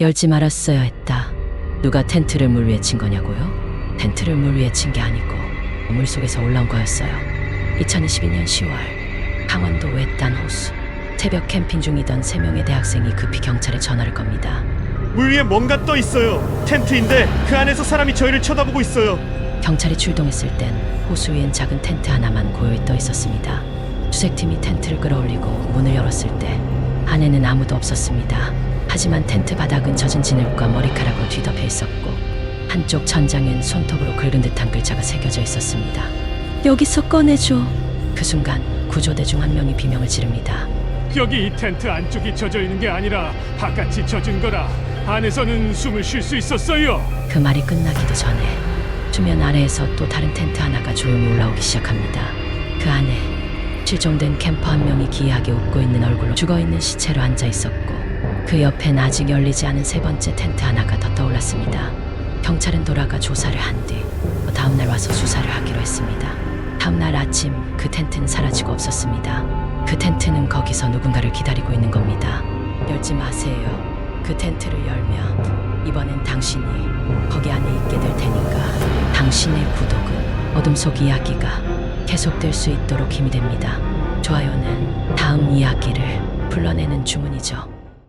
열지 말았어야 했다. 누가 텐트를 물 위에 친 거냐고요? 텐트를 물 위에 친 게 아니고 물 속에서 올라온 거였어요. 2022년 10월 강원도 외딴 호수 새벽 캠핑 중이던 세 명의 대학생이 급히 경찰에 전화를 겁니다. 물 위에 뭔가 떠 있어요. 텐트인데 그 안에서 사람이 저희를 쳐다보고 있어요. 경찰이 출동했을 땐 호수 위엔 작은 텐트 하나만 고요히 떠 있었습니다. 수색팀이 텐트를 끌어올리고 문을 열었을 때 안에는 아무도 없었습니다. 하지만 텐트 바닥은 젖은 진흙과 머리카락으로 뒤덮여 있었고 한쪽 천장엔 손톱으로 긁은 듯한 글자가 새겨져 있었습니다. 여기서 꺼내줘. 그 순간 구조대 중 한 명이 비명을 지릅니다. 여기 이 텐트 안쪽이 젖어 있는 게 아니라 바깥이 젖은 거라 안에서는 숨을 쉴 수 있었어요. 그 말이 끝나기도 전에 수면 아래에서 또 다른 텐트 하나가 조용히 올라오기 시작합니다. 그 안에 실종된 캠퍼 한 명이 기이하게 웃고 있는 얼굴로 죽어 있는 시체로 앉아 있었고 그 옆엔 아직 열리지 않은 세 번째 텐트 하나가 더 떠올랐습니다. 경찰은 돌아가 조사를 한 뒤 다음 날 와서 수사를 하기로 했습니다. 다음 날 아침 그 텐트는 사라지고 없었습니다. 그 텐트는 거기서 누군가를 기다리고 있는 겁니다. 열지 마세요. 그 텐트를 열면 이번엔 당신이 거기 안에 있게 될 테니까 당신의 구독은 어둠 속 이야기가 계속될 수 있도록 힘이 됩니다. 좋아요는 다음 이야기를 불러내는 주문이죠.